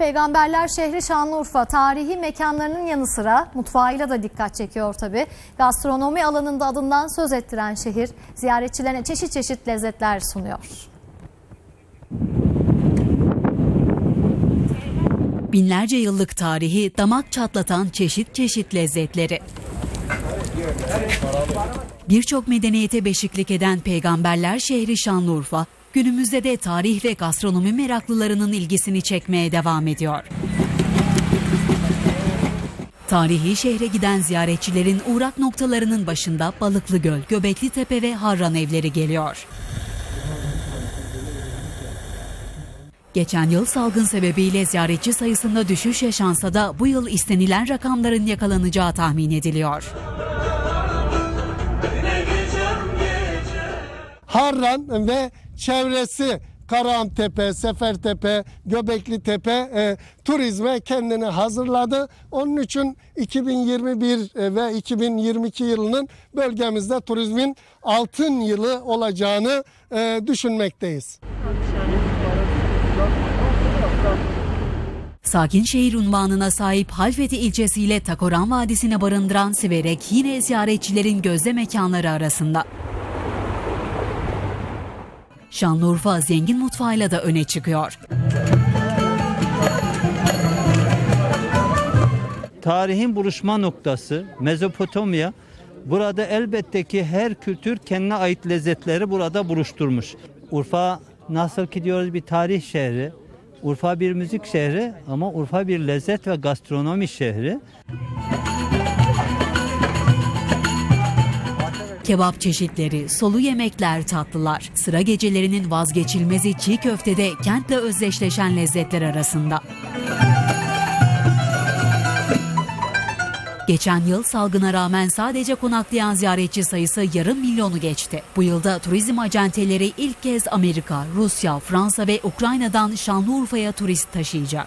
Peygamberler şehri Şanlıurfa tarihi mekanlarının yanı sıra mutfağıyla da dikkat çekiyor tabi. Gastronomi alanında adından söz ettiren şehir ziyaretçilerine çeşit çeşit lezzetler sunuyor. Binlerce yıllık tarihi damak çatlatan çeşit çeşit lezzetleri. Birçok medeniyete beşiklik eden peygamberler şehri Şanlıurfa, günümüzde de tarih ve gastronomi meraklılarının ilgisini çekmeye devam ediyor. Tarihi şehre giden ziyaretçilerin uğrak noktalarının başında Balıklı Göl, Göbekli Tepe ve Harran evleri geliyor. Geçen yıl salgın sebebiyle ziyaretçi sayısında düşüş yaşansa da bu yıl istenilen rakamların yakalanacağı tahmin ediliyor. Harran ve çevresi Karahantepe, Sefertepe, Göbekli Tepe e, turizme kendini hazırladı. Onun için 2021 ve 2022 yılının bölgemizde turizmin altın yılı olacağını e, düşünmekteyiz. Sakin şehir unvanına sahip Halfeti ilçesiyle Takoran Vadisi'ne barındıran Siverek yine ziyaretçilerin gözde mekanları arasında. Şanlıurfa zengin mutfağıyla da öne çıkıyor. tarihin buluşma noktası Mezopotamya. Burada elbette ki her kültür kendine ait lezzetleri burada buluşturmuş. Urfa nasıl ki diyoruz bir tarih şehri, Urfa bir müzik şehri ama Urfa bir lezzet ve gastronomi şehri. Kebap çeşitleri, solu yemekler, tatlılar, sıra gecelerinin vazgeçilmezi çiğ köftede kentle özdeşleşen lezzetler arasında. Geçen yıl salgına rağmen sadece konaklayan ziyaretçi sayısı yarım milyonu geçti. Bu yılda turizm acenteleri ilk kez Amerika, Rusya, Fransa ve Ukrayna'dan Şanlıurfa'ya turist taşıyacak.